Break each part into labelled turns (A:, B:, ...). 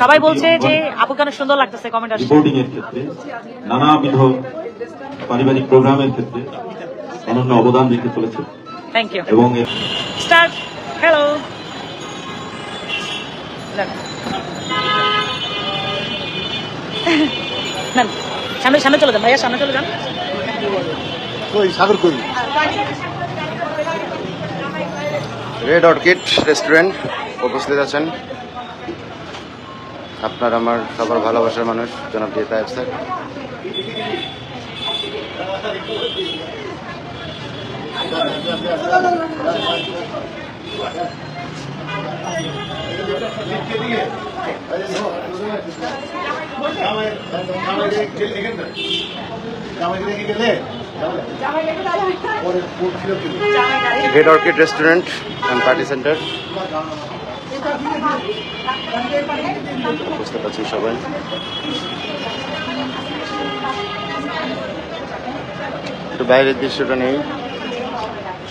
A: সবাই বলছে যে আপুকে অনেক সুন্দর লাগতেছে কমেন্ট আসছে?
B: রিপোর্টিং এর ক্ষেত্রে নানাবিধ পারিবারিক প্রোগ্রামের ক্ষেত্রে অনন্য অবদান রেখে চলেছে।
A: থ্যাংক ইউ
B: এবং
A: স্টার্ট হ্যালো সামনে সামনে চলে যান ভাইয়া সামনে চলে যান।
C: সাগর কই? রেড অর্কিড রেস্টুরেন্ট উপস্থিত আছেন। আপনার আমার সবার ভালোবাসার মানুষ জনাব দিয়ে Taheb sir. Red orchid restaurant and party centre বুঝতে পারছি সবাই। একটু বাইরের দৃশ্যটা নেই।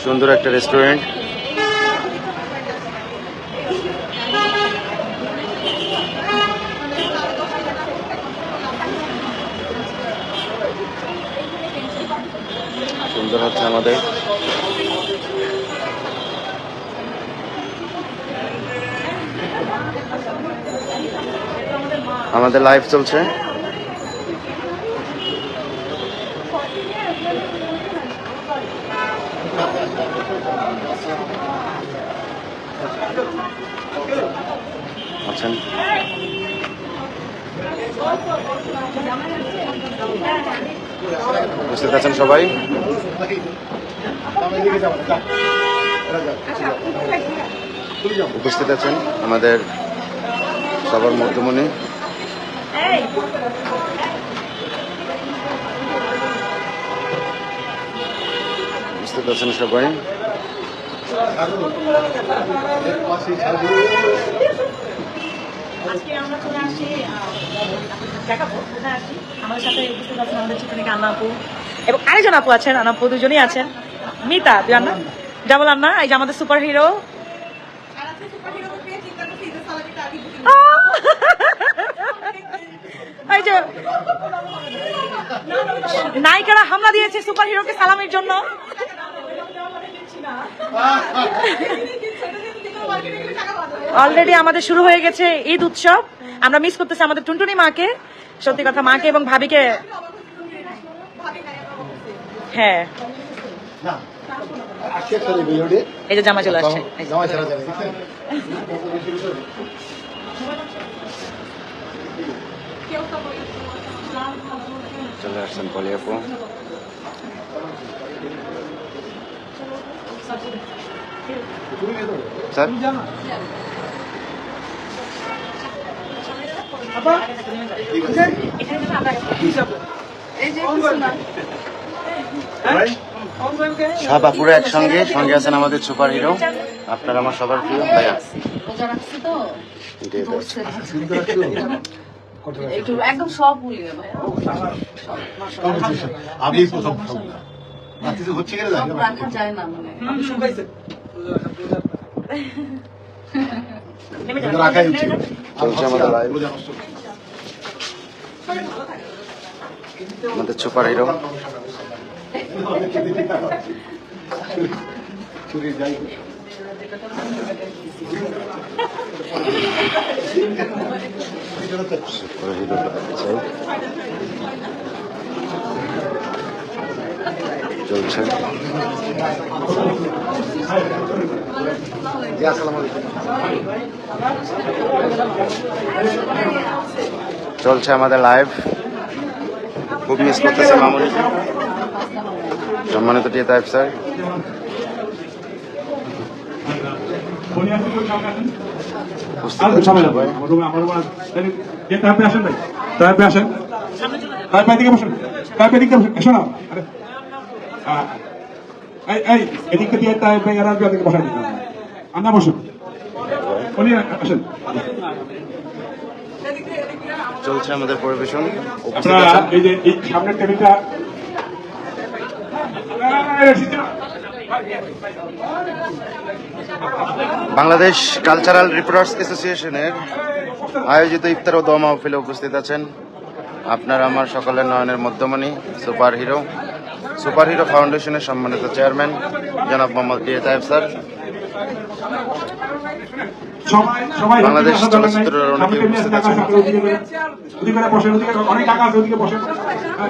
C: সুন্দর একটা রেস্টুরেন্ট সুন্দর হচ্ছে আমাদের। আমাদের লাইভ চলছে। আছেন উপস্থিত আছেন সবাই? উপস্থিত আছেন আমাদের সবার মধ্যমণি। উপস্থিত আছেন সবাই
A: আজকে আমরা চলে আসছি দেখাবো কোথায় আসছি আমাদের সাথে উপস্থিত আছেন আমাদের ছোট থেকে আন্না আপু এবং আরেকজন আপু আছেন আন্না আপু দুজনই আছেন। মিতা তুই আন্না? ডাবল আন্না এই যে আমাদের সুপার হিরো যে, নায়িকারা হামলা দিয়েছে সুপার হিরোকে সালামের জন্য। অলরেডি আমাদের শুরু হয়ে গেছে ঈদ উৎসব। আমরা মিস করতেছি আমাদের টুনটুনি মাকে। সত্যি কথা, মাকে এবং ভাবিকে। হ্যাঁ। এই যে জামা চলে আসছে। যে।
C: চলে আসছেন স্যার? সব আপুরা একসঙ্গে সঙ্গে আছেন আমাদের সুপার হিরো। আপনার আমার সবার প্রিয়। ভাইয়া।
D: একটু একদম সব ভুলিয়ে ভাইয়া
E: আমি প্রথম খাব। না রাত্রিতে হচ্ছে কেন জানি না।
D: রাখা যায় না মানে।
A: নেমে
E: রাখাই উচিত।
C: আমাদের সুপার হিরো
E: চুরি যাই
C: চলছে চলছে আমাদের লাইভ খুব মিস করতেছে মামুনি। সম্মানিত টিয়া তাইব স্যার উপস্থিত
F: আর
C: আছেন
F: সবাই
C: সবাই
F: আমার রুমে আমার রুমে যে তারপরে আসেন ভাই তারপরে আসেন তারপরে এদিকে বসুন তারপরে এদিকে বসুন এসো না আরে আহ, এই এই এদিকে দিয়ে তাই ভাই আর এদিকে বসাই দিন আন্না বসুন উনি আসেন
C: চলছে আমাদের পরিবেশন
F: আপনারা এই যে এই সামনের টেবিলটা
C: বাংলাদেশ কালচারাল রিপোর্টার্স অ্যাসোসিয়েশনের আয়োজিত ইফতার ও দোয়া মাহফিলে উপস্থিত আছেন আপনার আমার সকলের নয়নের মধ্যমণি সুপার হিরো সুপার হিরো ফাউন্ডেশনের সম্মানিত চেয়ারম্যান জনাব Mohammad D A Taheb sir Bangladesh. চলচ্চিত্রের অনেকে উপস্থিত
F: আছে,
C: আছেন।
F: আপনারা ওদিকে বেরোন। ওদিকে বেরোন, বসেন, ওদিকে অনেক টাকা আছে, ওদিকে বসেন। হ্যাঁ,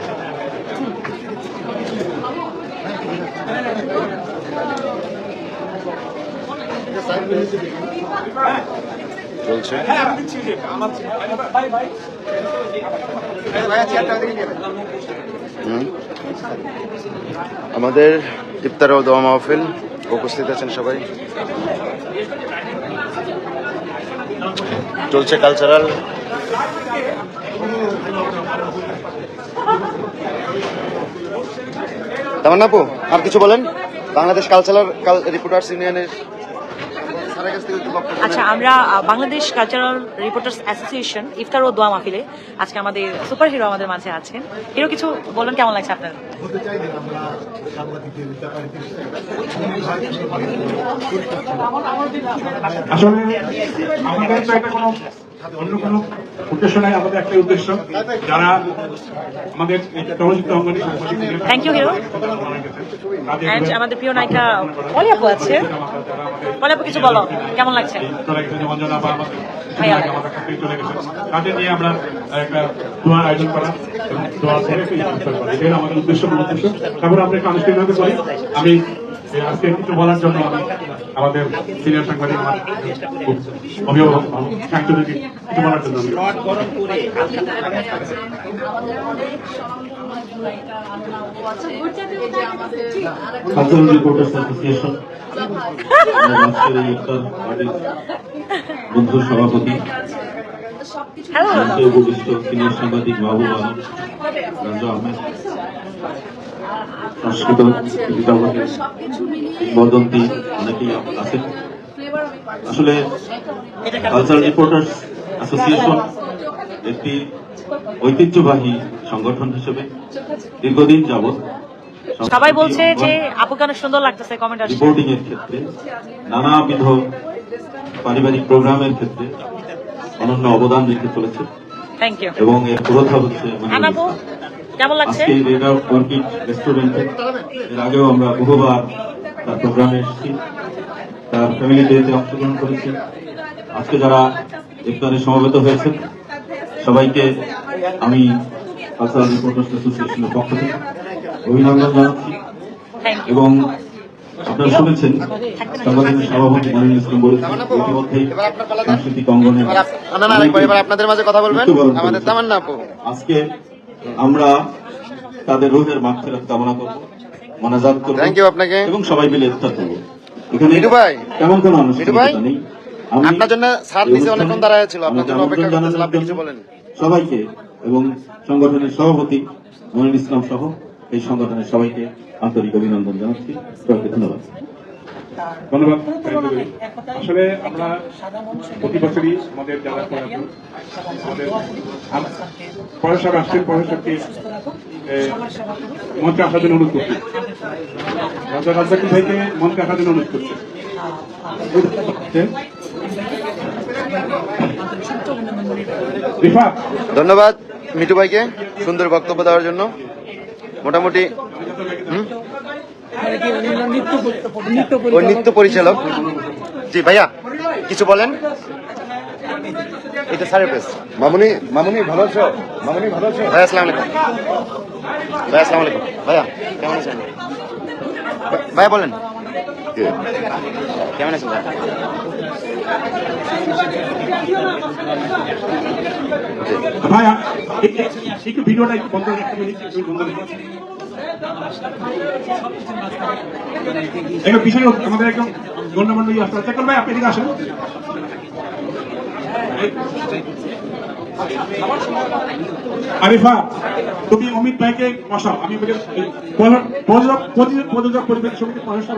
C: চলছে আমাদের ইফতার ও দোয়া মাহফিল উপস্থিত আছেন সবাই। চলছে কালচারাল তামান আপু, আর কিছু বলেন? বাংলাদেশ কালচারাল রিপোর্টার্স ইউনিয়নের স্যারের কাছ থেকে একটু বক্তব্য নেন।
A: আচ্ছা আমরা বাংলাদেশ কালচারাল রিপোর্টার্স অ্যাসোসিয়েশন ইফতার ও দোয়া মাহফিলে আজকে আমাদের সুপার হিরো আমাদের মাঝে আছেন। হিরো কিছু বলুন কেমন লাগছে আপনার?
F: আসলে আমাদের তো একটা কোনো অন্য কোনো উদ্দেশ্য নাই আমাদের একটা উদ্দেশ্য যারা আমাদের চলচ্চিত্র অঙ্গনে. তাদের
A: অ্যান্ড আমাদের প্রিয় নায়িকা পলি আপু আছে কিছু বলো কেমন লাগছে?
F: তাদের নিয়ে আমরা একটা দোয়ার আয়োজন করা আমাদের উদ্দেশ্য তারপর আমরা একটু আনুষ্ঠানিকভাবে করি আমি আজকে কিছু বলার জন্য আমাদের সিনিয়র সাংবাদিক আমার অভিভাবক কিছু বলার জন্য
B: রিপোর্টার্স অ্যাসোসিয়েশন বন্ধু সভাপতি উপবিষ্ট সিনিয়র সাংবাদিক রাজু আহমেদ। সংস্কৃত বদন্তি অনেকেই আছেন আসলে কালচারাল রিপোর্টার্স অ্যাসোসিয়েশন একটি ঐতিহ্যবাহী সংগঠন হিসেবে দীর্ঘদিন যাবৎ
A: সবাই বলছে যে আপুকে সুন্দর লাগতেছে কমেন্ট আসছে।
B: রিপোর্টিং এর ক্ষেত্রে নানাবিধ পারিবারিক প্রোগ্রামের ক্ষেত্রে অনন্য অবদান রেখে চলেছে।
A: থ্যাংক ইউ
B: এবং এর পুরোধা হচ্ছে
A: কেমন লাগছে?
B: আজকে রেড অর্কিড রেস্টুরেন্টে এর আগেও আমরা বহুবার তার প্রোগ্রামে এসেছি। তার ফ্যামিলি ডেতে অংশগ্রহণ করেছি। আজকে যারা ইফতারে সমবেত হয়েছেন সবাইকে আমি কালচারাল রিপোর্টার্স অ্যাসোসিয়েশনের পক্ষ থেকে অভিনন্দন জানাচ্ছি। এবং আপনারা শুনেছেন সংগঠনের সভাপতি মনিরুল ইসলাম বলেছেন
C: দাও।
B: সাংস্কৃতিক অঙ্গনে
C: আপনাদের মাঝে কথা বলবেন। আমাদের তামান্না আপু।
B: আজকে আমরা তাদের রোহের মাগফিরাত কামনা করব মানাজাত করব
C: আপনাকে।
B: এবং সবাই মিলে ইফতার করব এখানে
C: ভাই।
B: তেমন কোনো আনুষ্ঠানিকতা নেই আমি
C: আপনার জন্য নিচে অনেকক্ষণ দাঁড়ায় ছিল, আপনার জন্য অপেক্ষা
B: আমন্ত্রণ
C: আপনি কিছু বলেন।
B: সবাইকে এবং সংগঠনের সভাপতি মনির ইসলাম সহ এই সংগঠনের সবাইকে আন্তরিক অভিনন্দন জানাচ্ছি সবাইকে ধন্যবাদ
F: ধন্যবাদ। আসলে আমরা প্রতি বছরই আমাদের যারা পড়াশোনা আমাদের পয়সা রাষ্ট্রের পয়সাকে মঞ্চে আসার জন্য অনুরোধ করছি। রাজা রাজাকি ভাইকে মঞ্চে আসার জন্য অনুরোধ করছি।
C: ধন্যবাদ মিঠু ভাইকে সুন্দর বক্তব্য দেওয়ার জন্য। মোটামুটি হুম? ও নৃত্য পরিচালক জি ভাইয়া কিছু বলেন এটা স্যারের পেস
E: মামুনি মামুনি ভালো আছো মামুনি ভালো আছো
C: ভাই আসসালামু আলাইকুম ভাই আসসালামু আলাইকুম ভাইয়া কেমন আছেন ভাই- ভাইয়া বলেন কেমন আছেন ভাইয়া
F: ভাই ভিডিওটা একটু বন্ধ করে একটা পিছনে আমাদের একদম গণ্যমান্য আসতে চেক ভাই, আপনি এদিকে আসেন। আরিফা, তুমি অমিত ভাইকে বসাও। আমি প্রযোজক পরিবেশ সমিতি প্রশাসন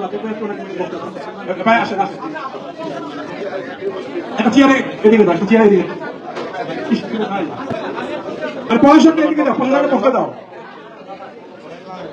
F: ভাই, আসেন আসেন। একটা চেয়ারে এদিকে দাও, একটা চেয়ারে এদিকে। আর প্রশাসনকে এদিকে দাও প্রশাসনকে বসতে দাও।